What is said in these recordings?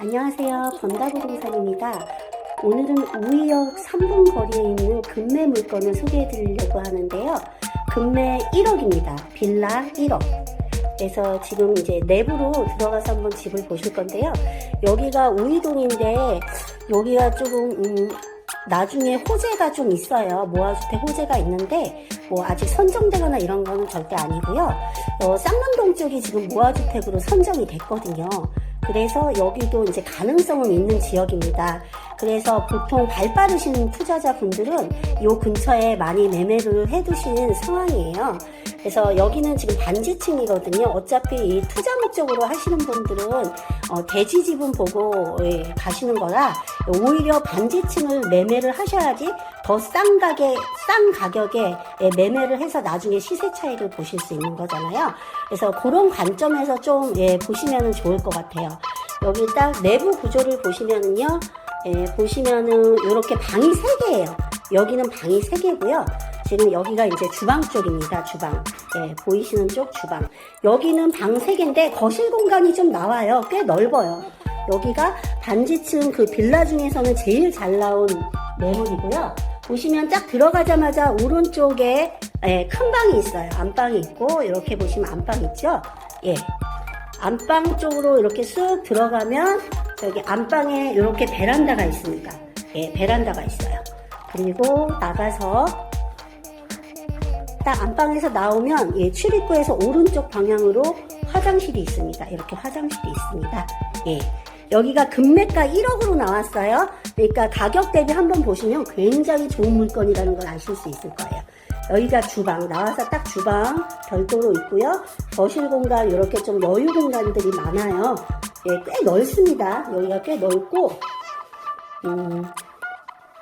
안녕하세요. 번다부동산입니다. 오늘은 우이역 3분 거리에 있는 금매 물건을 소개해 드리려고 하는데요. 금매 1억입니다. 빌라 1억. 그래서 지금 이제 내부로 들어가서 한번 집을 보실 건데요. 여기가 우이동인데 여기가 조금 음, 나중에 호재가 좀 있어요. 모아주택 호재가 있는데 뭐 아직 선정되거나 이런 거는 절대 아니고요. 어, 쌍문동 쪽이 지금 모아주택으로 선정이 됐거든요. 그래서 여기도 이제 가능성은 있는 지역입니다. 그래서 보통 발 빠르신 투자자분들은 이 근처에 많이 매매를 해두시는 상황이에요. 그래서 여기는 지금 반지층이거든요. 어차피 이 투자 목적으로 하시는 분들은 어, 대지 지분 보고 예, 가시는 거라 오히려 반지층을 매매를 하셔야지 더 싼 가게 싼 가격에 예, 매매를 해서 나중에 시세 차이를 보실 수 있는 거잖아요. 그래서 그런 관점에서 좀 예, 보시면 좋을 것 같아요. 여기 딱 내부 구조를 보시면은요. 예, 보시면은 이렇게 방이 3개예요. 여기는 방이 3개고요. 지금 여기가 이제 주방 쪽입니다. 주방. 예, 보이시는 쪽 주방. 여기는 방 3개인데 거실 공간이 좀 나와요. 꽤 넓어요. 여기가 반지층 그 빌라 중에서는 제일 잘 나온 매물이고요. 보시면 딱 들어가자마자 오른쪽에 예, 큰 방이 있어요. 안방이 있고 이렇게 보시면 안방 있죠. 예. 안방 쪽으로 이렇게 쑥 들어가면 여기 안방에 이렇게 베란다가 있습니다. 예, 베란다가 있어요. 그리고 나가서 딱 안방에서 나오면 예, 출입구에서 오른쪽 방향으로 화장실이 있습니다. 이렇게 화장실이 있습니다. 예. 여기가 금매가 1억으로 나왔어요. 그러니까 가격 대비 한번 보시면 굉장히 좋은 물건이라는 걸 아실 수 있을 거예요. 여기가 주방 나와서 딱 주방 별도로 있고요. 거실 공간 이렇게 좀 여유 공간들이 많아요. 예, 꽤 넓습니다. 여기가 꽤 넓고 음,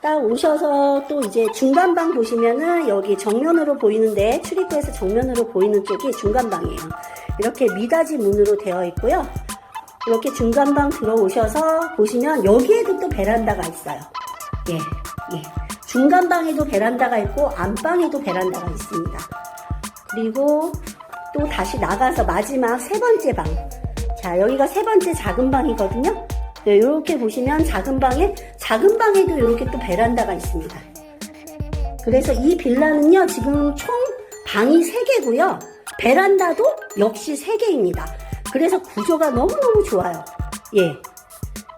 딱 오셔서 또 이제 중간방 보시면은 여기 정면으로 보이는데 출입구에서 정면으로 보이는 쪽이 중간방이에요. 이렇게 미닫이 문으로 되어 있고요. 이렇게 중간방 들어오셔서 보시면 여기에도 또 베란다가 있어요. 예, 예. 중간방에도 베란다가 있고 안방에도 베란다가 있습니다. 그리고 또 다시 나가서 마지막 세 번째 방. 자, 여기가 세 번째 작은 방이거든요. 네, 이렇게 보시면 작은 방에 작은 방에도 이렇게 또 베란다가 있습니다. 그래서 이 빌라는요, 지금 총 방이 3개고요. 베란다도 역시 3개입니다. 그래서 구조가 너무너무 좋아요. 예.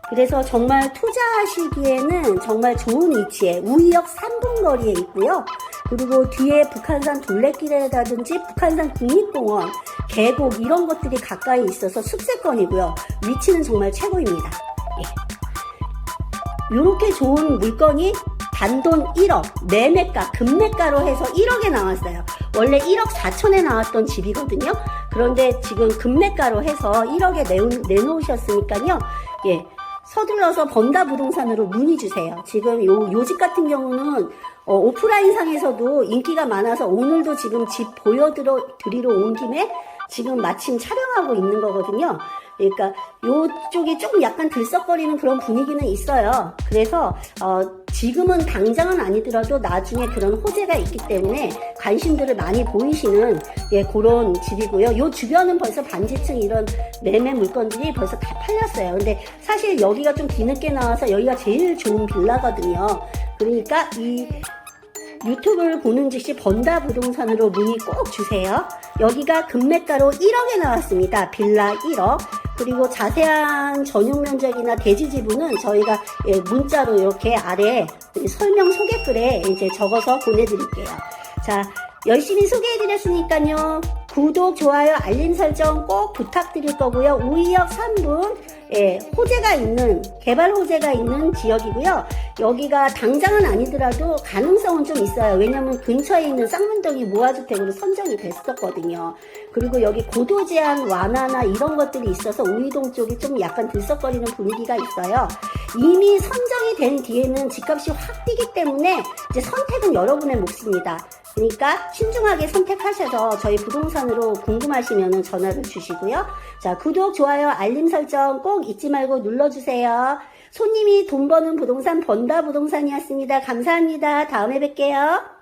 그래서 정말 투자하시기에는 정말 좋은 위치에 우이역 3분 거리에 있고요. 그리고 뒤에 북한산 둘레길이라든지 북한산 국립공원, 계곡 이런 것들이 가까이 있어서 숲세권이고요. 위치는 정말 최고입니다. 예. 이렇게 좋은 물건이 단돈 1억, 매매가, 금매가로 해서 1억에 나왔어요. 원래 1억 4천에 나왔던 집이거든요. 그런데 지금 금매가로 해서 1억에 내놓, 으셨으니까요 예. 서둘러서 번다 부동산으로 문의 주세요. 지금 요, 요 집 같은 경우는 어, 오프라인 상에서도 인기가 많아서 오늘도 지금 집 보여드리러 드리러 온 김에 지금 마침 촬영하고 있는 거거든요. 그러니까 요쪽이 조금 약간 들썩거리는 그런 분위기는 있어요. 그래서 어, 지금은 당장은 아니더라도 나중에 그런 호재가 있기 때문에 관심들을 많이 보이시는 예, 그런 집이고요. 요 주변은 벌써 반지층 이런 매매 물건들이 벌써 다 팔렸어요. 근데 사실 여기가 좀 뒤늦게 나와서 여기가 제일 좋은 빌라거든요. 그러니까 이 유튜브를 보는 즉시 번다 부동산으로 문의 꼭 주세요. 여기가 금매가로 1억에 나왔습니다. 빌라 1억. 그리고 자세한 전용 면적이나 대지 지분은 저희가 예, 문자로 이렇게 아래 설명 소개글에 이제 적어서 보내드릴게요. 자, 열심히 소개해드렸으니까요. 구독, 좋아요, 알림 설정 꼭 부탁드릴 거고요. 우이역 3분, 예, 호재가 있는, 개발 호재가 있는 지역이고요. 여기가 당장은 아니더라도 가능성은 좀 있어요. 왜냐면 근처에 있는 쌍문동이 모아주택으로 선정이 됐었거든요. 그리고 여기 고도 제한 완화나 이런 것들이 있어서 우이동 쪽이 좀 약간 들썩거리는 분위기가 있어요. 이미 선정이 된 뒤에는 집값이 확 뛰기 때문에 이제 선택은 여러분의 몫입니다. 그러니까 신중하게 선택하셔서 저희 부동산으로 궁금하시면 전화를 주시고요. 자, 구독, 좋아요, 알림 설정 꼭 잊지 말고 눌러주세요. 손님이 돈 버는 부동산 번다 부동산이었습니다. 감사합니다. 다음에 뵐게요.